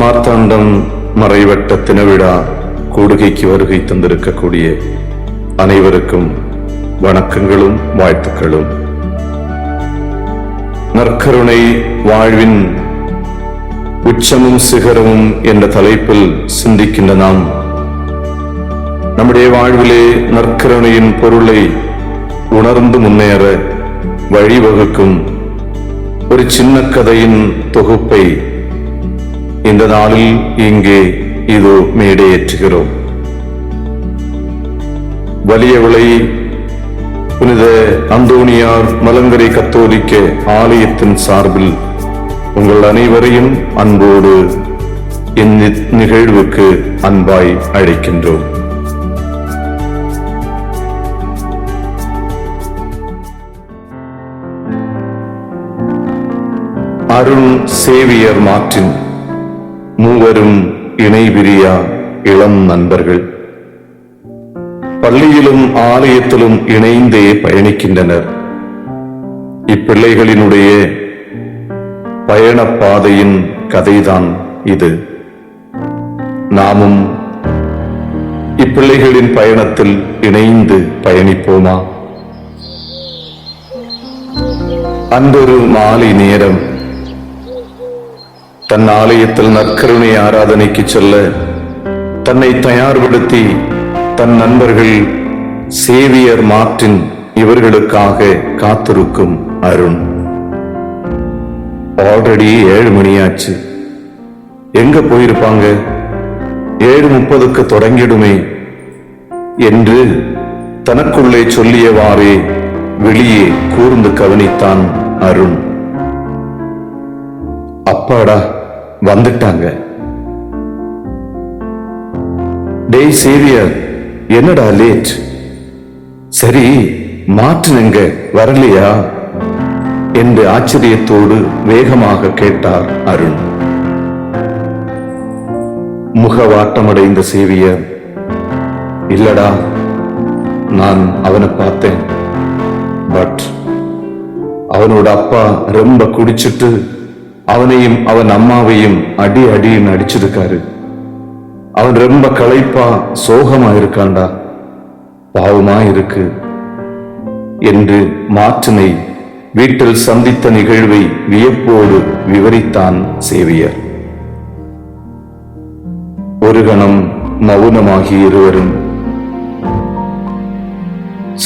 மார்த்தாண்டம் மறைவட்ட தினவிழா கூடுகைக்கு வருகை தந்திருக்கக்கூடிய அனைவருக்கும் வணக்கங்களும் வாழ்த்துக்களும். நற்கருணை வாழ்வின் உச்சமும் சிகரமும் என்ற தலைப்பில் சிந்திக்கின்ற நாம் நம்முடைய வாழ்விலே நற்கருணையின் பொருளை உணர்ந்து முன்னேற வழிவகுக்கும் ஒரு சின்ன கதையின் தொகுப்பை இந்த நாளில் இங்கே இதோ மேடையேற்றுகிறோம். வலியவிளை புனித அந்தோனியார் மலங்கரை கத்தோலிக்க ஆலயத்தின் சார்பில் உங்கள் அனைவரையும் அன்போடு இந்த நிகழ்வுக்கு அன்பாய் அழைக்கின்றோம். அருண் சேவியர் மாற்றின் மூவரும் இணைபிரியா இளம் நண்பர்கள். பள்ளியிலும் ஆலயத்திலும் இணைந்தே பயணிக்கின்றனர். இப்பிள்ளைகளினுடைய பயணப் பாதையின் கதைதான் இது. நாமும் இப்பிள்ளைகளின் பயணத்தில் இணைந்து பயணிப்போமா? அன்றொரு மாலை நேரம் தன் ஆலயத்தில் நற்கருணை ஆராதனைக்கு செல்ல தன்னை தயார்படுத்தி தன் நண்பர்கள் சேவியர் மார்ட்டின் இவர்களுக்காக காத்திருக்கும் அருண். ஆல்ரெடி ஏழு மணியாச்சு. எங்க போயிருப்பாங்க? ஏழு முப்பதுக்கு தொடங்கிடுமே என்று தனக்குள்ளே சொல்லியவாறே வெளியே கூர்ந்து கவனித்தான் அருண். அப்பாடா வந்துட்டாங்க. டேய் சேவியர் என்னடா லேட் சரி மாற்றுனுங்க வரலையா? என்று ஆச்சரியத்தோடு வேகமாக கேட்டார் அருண். முகவாட்டமடைந்த சேவியர் இல்லடா நான் அவனை பார்த்தேன். பட் அவனோட அப்பா ரொம்ப குடிச்சிட்டு அவனையும் அவன் அம்மாவையும் அடி அடின்னு அடிச்சிருக்காரு. அவன் ரொம்ப களைப்பா சோகமா இருக்கான்டா பாவமா இருக்கு என்று மாற்றினை வீட்டில் சந்தித்த நிகழ்வை வியப்போடு விவரித்தான் சேவியர். ஒரு கணம் மௌனமாகி இருவரும்.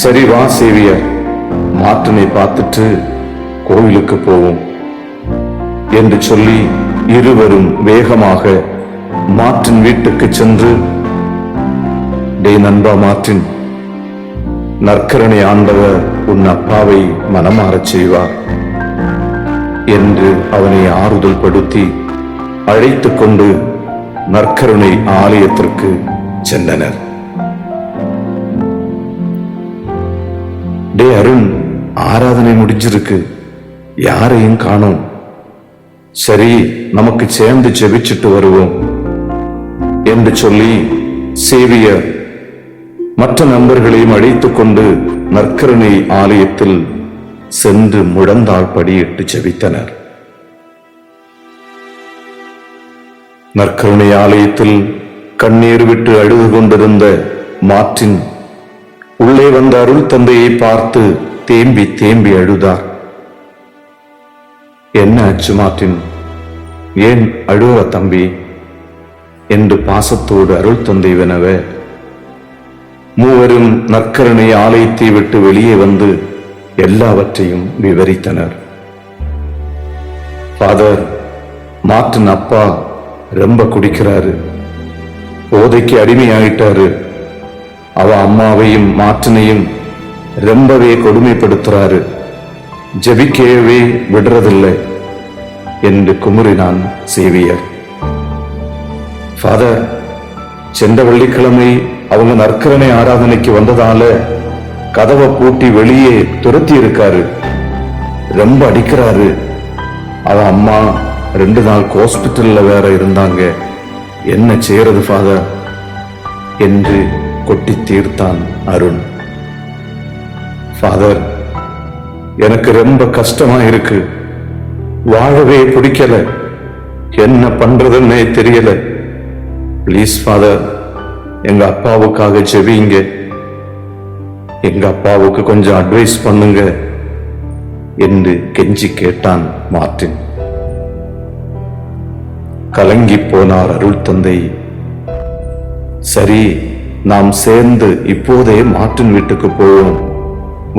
சரி வா சேவியர் மாற்றினை பார்த்துட்டு கோவிலுக்கு போவோம். என்று சொல்லி இருவரும் வேகமாக மாற்றின் வீட்டுக்கு சென்று டே நண்பா மாற்றின் நற்கரணை ஆண்டவர் உன் அப்பாவை மனமாறச் செய்வார் என்று அவனை ஆறுதல் படுத்தி அழைத்துக் கொண்டு நற்கருணை ஆலயத்திற்கு சென்றனர். டே அருண் ஆராதனை முடிஞ்சிருக்கு. யாரையும் காணோம். சரி நமக்கு சேர்ந்து ஜெபிச்சுட்டு வருவோம் என்று சொல்லி சேவிய மற்ற நண்பர்களையும் அழைத்துக் கொண்டு நற்கருணை ஆலயத்தில் சென்று முழந்தால் படியிட்டு ஜெபித்தனர். நற்கருணை ஆலயத்தில் கண்ணீர் விட்டு அழுது கொண்டிருந்த மாற்றின் உள்ளே வந்த அருள் தந்தையை பார்த்து தேம்பி தேம்பி அழுதார். என்ன ஆச்சு மார்ட்டின் ஏன் அழுவ தம்பி? என்று பாசத்தோடு அருள் தந்தைவனவ. மூவரும் நற்கரணை ஆலயத்தை விட்டு வெளியே வந்து எல்லாவற்றையும் விவரித்தனர். ஃபாதர் மார்ட்டின் அப்பா ரொம்ப குடிக்கிறாரு. போதைக்கு அடிமையாயிட்டாரு. அவ அம்மாவையும் மாற்றினையும் ரொம்பவே கொடுமைப்படுத்துறாரு. ஜெபிக்கவே விடுறதில்லை. என்று குமுறினான் சேவியர். ஃபாதர் சென்ற வெள்ளிக்கிழமை அவங்க நற்கரணை ஆராதனைக்கு வந்ததால கதவை பூட்டி வெளியே துரத்தி இருக்காரு ரொம்ப அடிக்கிறாரு. அவ அம்மா ரெண்டு நாள் ஹாஸ்பிட்டல்ல வேற இருந்தாங்க. என்ன செய்யறது ஃபாதர்? என்று கொட்டி தீர்த்தான் அருண். ஃபாதர் எனக்கு ரொம்ப கஷ்டமா இருக்கு வாழவே பிடிக்கல. என்ன பண்றதுன்னே தெரியல. ப்ளீஸ் ஃபாதர் எங்க அப்பாவுக்காக செவிங்க எங்க அப்பாவுக்கு கொஞ்சம் அட்வைஸ் பண்ணுங்க என்று கெஞ்சி கேட்டான் மார்டின் கலங்கி போனார் அருள் தந்தை. சரி நாம் சேர்ந்து இப்போதே மார்டின் வீட்டுக்கு போவோம்.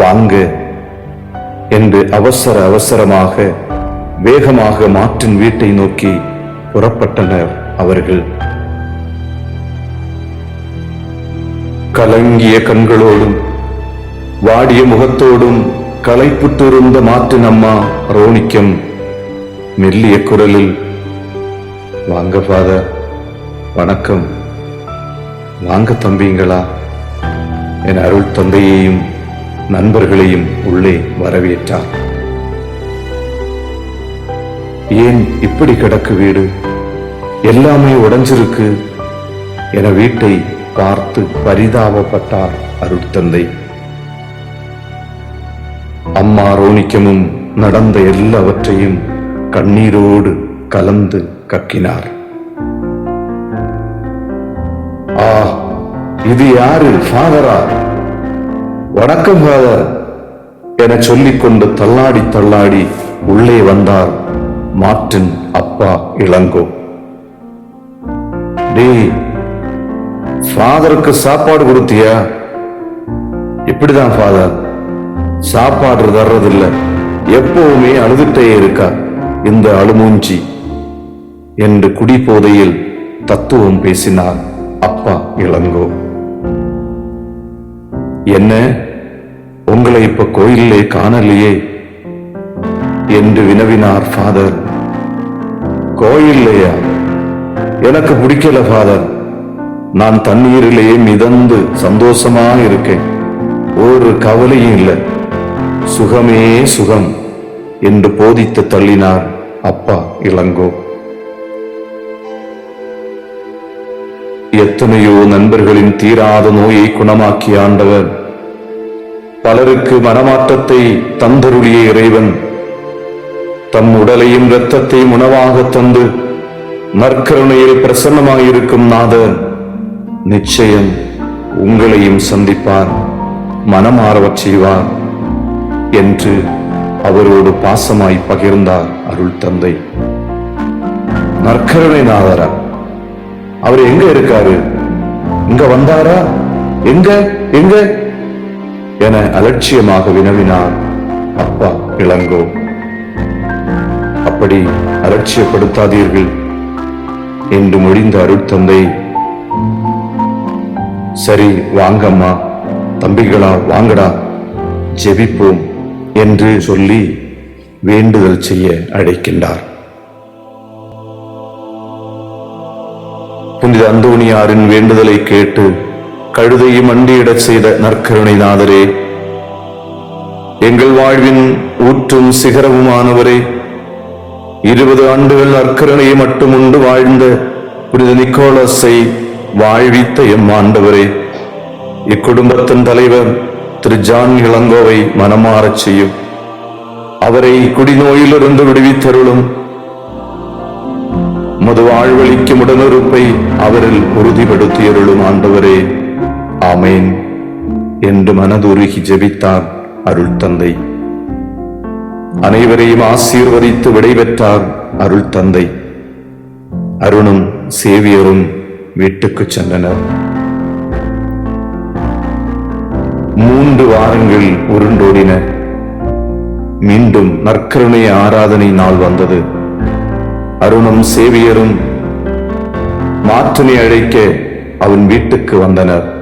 வாங்க என்று அவசர அவசரமாக வேகமாக மாற்றின் வீட்டை நோக்கி புறப்பட்டனர் அவர்கள். கலங்கிய கண்களோடும் வாடிய முகத்தோடும் களைப்புற்றிருந்த மாற்றின் அம்மா ரோணிக்கம் மெல்லிய குரலில் வாங்க ஃபாதர் வணக்கம். வாங்க தம்பிங்களா. என் அருள் தந்தையையும் நண்பர்களையும் உள்ளே வரவேற்றார். ஏன் இப்படி கிடக்கு வீடு? எல்லாமே உடைஞ்சிருக்கு என வீட்டை பார்த்து பரிதாபப்பட்டார் அருட்தந்தை. அம்மா ரோணிக்கமும் நடந்த எல்லாவற்றையும் கண்ணீரோடு கலந்து கக்கினார். ஆ இது யாரு ஃபாதரா? வணக்கம் ஃபாதர் என சொல்லிக்கொண்டு தள்ளாடி தள்ளாடி உள்ளே வந்தார் மார்டின் அப்பா இளங்கோ. டேய் ஃபாதருக்கு சாப்பாடு கொடுத்தியா? இப்படிதான் ஃபாதர்? சாப்பாடு தர்றதில்ல. எப்பவுமே அழுதுட்டே இருக்கா இந்த அழுமூஞ்சி. என்று குடிபோதையில் தத்துவம் பேசினார் அப்பா இளங்கோ. என்ன உங்களை இப்ப கோயிலே காணலையே? என்று வினவினார் ஃபாதர். கோயில்லையா? எனக்கு பிடிக்கல ஃபாதர் நான் தண்ணீரிலேயே மிதந்து சந்தோஷமா இருக்கேன். ஒரு கவலையும் இல்லை. சுகமே சுகம் என்று போதித்து தள்ளினார் அப்பா இளங்கோ. எத்தனையோ நண்பர்களின் தீராத நோயை குணமாக்கிய ஆண்டவர் பலருக்கு மனமாற்றத்தை தந்தருளிய இறைவன் தம் உடலையும் இரத்தத்தையும் உணவாக தந்து நற்கருணையில் பிரசன்னமாயிருக்கும் நாதர் நிச்சயம் உங்களையும் சந்திப்பார் மனமாறவச் செய்வார் என்று அவரோடு பாசமாய் பகிர்ந்தார் அருள் தந்தை. நற்கருணை நாதரா அவர் எங்க இருக்காரு? இங்க வந்தாரா? எங்க? எங்க? என அலட்சியமாக வினவினார் அப்பா இளங்கோ. அப்படி அலட்சியப்படுத்தாதீர்கள். என்று முடிந்த அருட்தந்தை சரி வாங்கம்மா தம்பிகளா வாங்கடா ஜெபிப்போம் என்று சொல்லி வேண்டுதல் செய்ய அழைக்கின்றார். புனித அந்தோணியாரின் வேண்டுதலை கேட்டு கழுதையும் அண்டியிடச் செய்த நற்கருணை நாதரே எங்கள் வாழ்வின் ஊற்றும் சிகரமுமானவரே இருபது ஆண்டுகள் நற்கருணையை மட்டும் உண்டு வாழ்ந்த புனித நிக்கோலஸை வாழ்வித்த எம் ஆண்டவரே இக்குடும்பத்தின் தலைவர் திரு ஜான் இளங்கோவை மனமாறச் செய்யும். அவரை குடிநோயிலிருந்து விடுவித்தருளும். மது வாழ்வழிக்கும் உடனிருப்பை அவரில் உறுதிப்படுத்தியருளும் ஆண்டவரே ஆமேன். என்று மனதுருகி ஜெபித்தார் அருள் தந்தை. அனைவரையும் ஆசீர்வதித்து விடைபெற்றார் அருள் தந்தை. அருணும் சேவியரும் வீட்டுக்கு சென்றனர். மூன்று வாரங்கள் உருண்டோடின. மீண்டும் நற்கருணை ஆராதனை நாள் வந்தது. அருணும் சேவியரும் மாற்றினை அழைக்க அவன் வீட்டுக்கு வந்தனர்.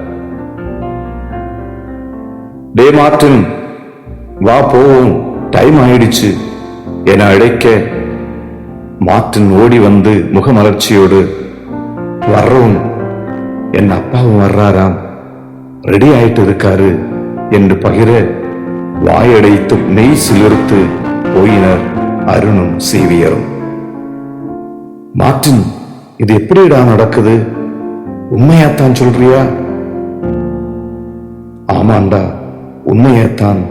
டே மாற்றன் வா போவோம். டைம் ஆயிடுச்சு. என அழைக்க மார்டின் ஓடி வந்து முகமலர்ச்சியோடு வர்றோம். என் அப்பாவும் வர்றாராம். ரெடி ஆயிட்டு இருக்காரு என்று பகிர வாயடைத்து நெய் சிலிர்த்து போயினர் அருணும் சேவியரும். மாட்டின் இது எப்படிடா நடக்குது? உண்மையாத்தான் சொல்றியா? ஆமாண்டா உண்மையாத்தான்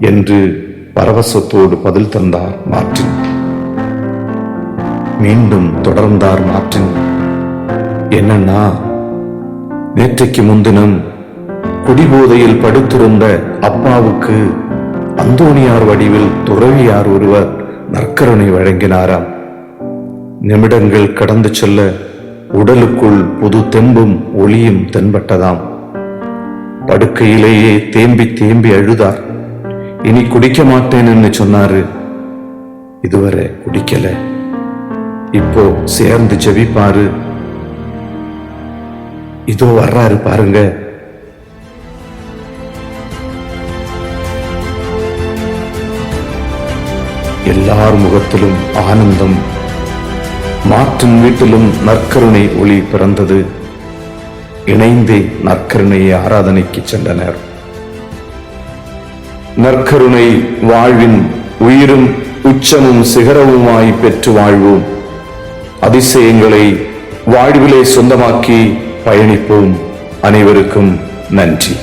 என்று பரவசத்தோடு பதில் தந்தார் மார்டின். மீண்டும் தொடர்ந்தார் மார்டின். என்னன்னா நேற்றைக்கு முன்தினம் குடிபோதையில் படுத்திருந்த அப்பாவுக்கு அந்தோணியார் வடிவில் துறவியார் ஒருவர் நற்கருணை வழங்கினாராம். நிமிடங்கள் கடந்து செல்ல உடலுக்குள் புது தெம்பும் ஒளியும் தென்பட்டதாம். படுக்கையிலேயே தேம்பி தேம்பி அழுதார். இனி குடிக்க மாட்டேன்னு சொன்னாரு. இதுவரை குடிக்கல. இப்போ சேர்ந்து ஜெபிப்பாரு. இதோ வர்றாரு பாருங்க. எல்லார் முகத்திலும் ஆனந்தம். மாற்றின் வீட்டிலும் நற்கருணை ஒளி பிறந்தது. இணைந்தே நற்கருணையை ஆராதனைக்கு சென்றனர். நற்கருணை வாழ்வின் உயிரும் உச்சமும் சிகரவுமாய் பெற்று வாழ்வோம். அதிசயங்களை வாழ்விலே சொந்தமாக்கி பயணிப்போம். அனைவருக்கும் நன்றி.